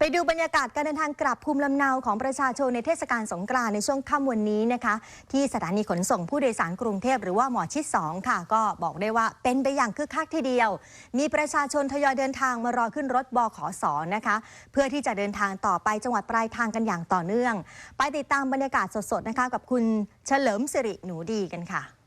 ไปดูบรรยากาศการเดินทางกลับภูมิลำเนาของประชาชนในเทศกาลสงกรานต์ในช่วงค่ำวันนี้นะคะ ที่สถานีขนส่งผู้โดยสารกรุงเทพหรือว่าหมอชิด2ค่ะ ก็บอกได้ว่าเป็นไปอย่างคึกคักทีเดียว มีประชาชนทยอยเดินทางมารอขึ้นรถบขสนะคะ เพื่อที่จะเดินทางต่อไปจังหวัดปลายทางกันอย่างต่อเนื่อง ไปติดตามบรรยากาศสดๆนะคะ กับคุณเฉลิมสิริหนูดีกันค่ะ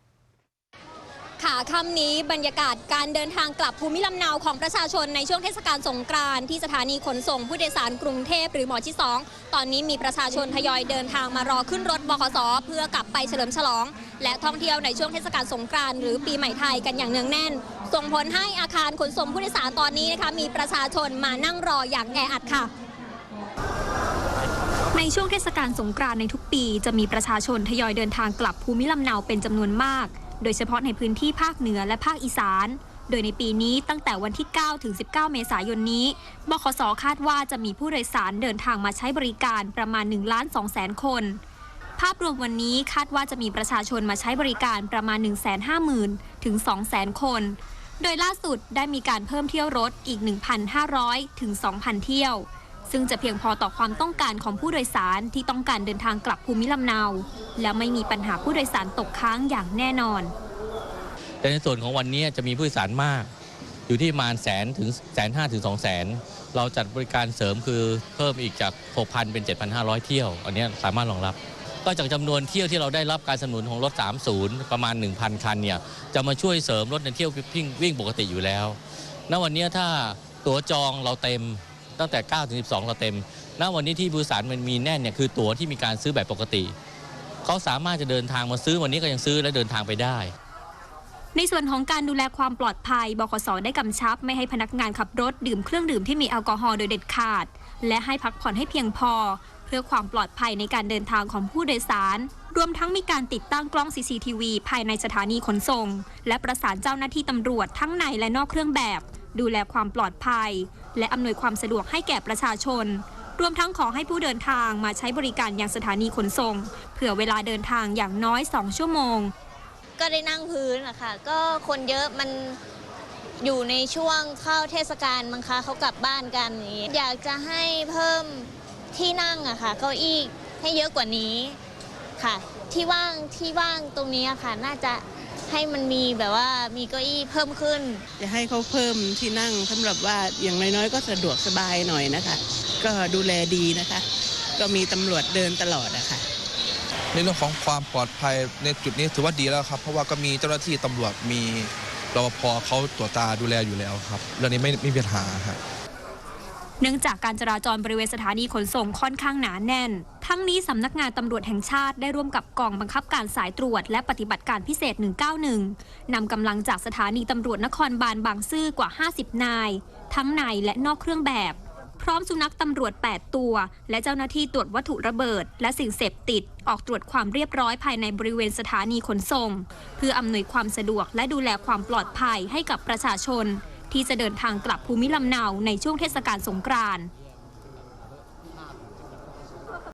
ค่ะค่ำนี้บรรยากาศการเดินทางกลับภูมิลำเนาของประชาชนในช่วงเทศกาลสงกรานต์ที่สถานีขนส่งผู้โดยสารกรุงเทพหรือหมอชิด2ตอนนี้มีประชาชนทยอยเดินทางมารอขึ้นรถบขสเพื่อกลับไปเฉลิมฉลอง และท่องเที่ยวในช่วงเทศกาลสงกรานต์หรือปีใหม่ไทยกันอย่างเนืองแน่น ส่งผลให้อาคารขนส่งผู้โดยสารตอนนี้นะคะมีประชาชนมานั่งรออย่างแออัดค่ะในช่วงเทศกาลสงกรานต์ในทุกปี จะมีประชาชนทยอยเดินทางกลับภูมิลำเนาเป็นจำนวนมาก โดยเฉพาะในพื้นที่ภาคเหนือและภาคอีสาน โดยในปีนี้ตั้งแต่วันที่ 9 ถึง 19 เมษายนนี้ บขสคาดว่าจะมีผู้โดยสารเดินทางมาใช้บริการประมาณ1ล้าน2แสนคน ภาพรวมวันนี้คาดว่าจะมีประชาชนมาใช้บริการประมาณ 1 5 0 0 0 0 ถึง 2 0 0 0 0 0 คน โดยล่าสุดได้มีการเพิ่มเที่ยวรถอีก 1,500 ถึง 2,000 เที่ยว ซึ่งจะเพียงพอต่อความต้องการของผู้โดยสารที่ต้องการเดินทางกลับภูมิลำเนา และไม่มีปัญหาผู้โดยสารตกค้างอย่างแน่นอน แต่ในส่วนของวันนี้จะมีผู้โดยสารมาก อยู่ที่ประมาณแสนถึงแสนห้าถึงสองแสนเราจัดบริการเสริมคือเพิ่มอีกจาก 6,000 เป็น 7,500 เที่ยว อันนี้สามารถรองรับ ก็จากจำนวนเที่ยวที่เราได้รับการสนับสนุนของรถ 30 ประมาณ 1,000 คันเนี่ยจะมาช่วยเสริมรถในเที่ยววิ่งวิ่งปกติอยู่แล้ว ณวันนี้ถ้าตั๋วจองเราเต็ม ตั้งแต่9ถึง12 เราเต็ม ณ วันนี้ที่ผู้โดยสารมันมีแน่นเนี่ยคือตั๋วที่มีการซื้อแบบปกติ เขาสามารถจะเดินทางมาซื้อวันนี้ก็ยังซื้อและเดินทางไปได้ ในส่วนของการดูแลความปลอดภัย บขส ได้กำชับ ไม่ให้พนักงานขับรถดื่มเครื่องดื่มที่มีแอลกอฮอล์โดยเด็ดขาด และให้พักผ่อนให้เพียงพอ เพื่อความปลอดภัยในการเดินทางของผู้โดยสาร รวมทั้งมีการติดตั้งกล้อง CCTV ภายในสถานีขนส่ง และประสานเจ้าหน้าที่ตำรวจทั้งในและนอกเครื่องแบบ ดูแลความปลอดภัย และอำนวยความสะดวกให้แก่ประชาชน รวมทั้งขอให้ผู้เดินทางมาใช้บริการยังสถานีขนส่ง เผื่อเวลาเดินทางอย่างน้อย 2 ชั่วโมง ก็ได้นั่งพื้นอะค่ะก็คนเยอะมันอยู่ในช่วงเข้าเทศกาลมังคะเขากลับบ้านกันอย่างงี้อยากจะให้เพิ่มที่นั่งอะค่ะ เก้าอี้ให้เยอะกว่านี้ค่ะ ที่ว่างที่ว่างตรงนี้อะค่ะ น่าจะ ให้มันมีแบบว่ามีเก้าอี้เพิ่มขึ้น จะให้เขาเพิ่มที่นั่งสำหรับว่าอย่างน้อยๆก็สะดวกสบายหน่อยนะคะ ก็ดูแลดีนะคะ ก็มีตำรวจเดินตลอดอะค่ะในเรื่องของความปลอดภัยในจุดนี้ถือว่าดีแล้วครับ เพราะว่าก็มีเจ้าหน้าที่ตำรวจมีรปภเขาตรวจตาดูแลอยู่แล้วครับเรื่องนี้ไม่ไม่มีปัญหาครับเนื่องจากการจราจรบริเวณสถานีขนส่งค่อนข้างหนาแน่น ทั้งนี้สำนักงานตำรวจแห่งชาติได้ร่วมกับกองบังคับการสายตรวจ และปฏิบัติการพิเศษ 191 นำกำลังจากสถานีตำรวจนครบาลบางซื่อกว่า 50 นาย ทั้งในและนอกเครื่องแบบ พร้อมสุนัขตำรวจ 8 ตัว และเจ้าหน้าที่ตรวจวัตถุระเบิด และสิ่งเสพติด ออกตรวจความเรียบร้อยภายในบริเวณสถานีขนส่ง เพื่ออำนวยความสะดวกและดูแลความปลอดภัยให้กับประชาชน ที่จะเดินทางกลับภูมิลำเนาในช่วงเทศกาลสงกรานต์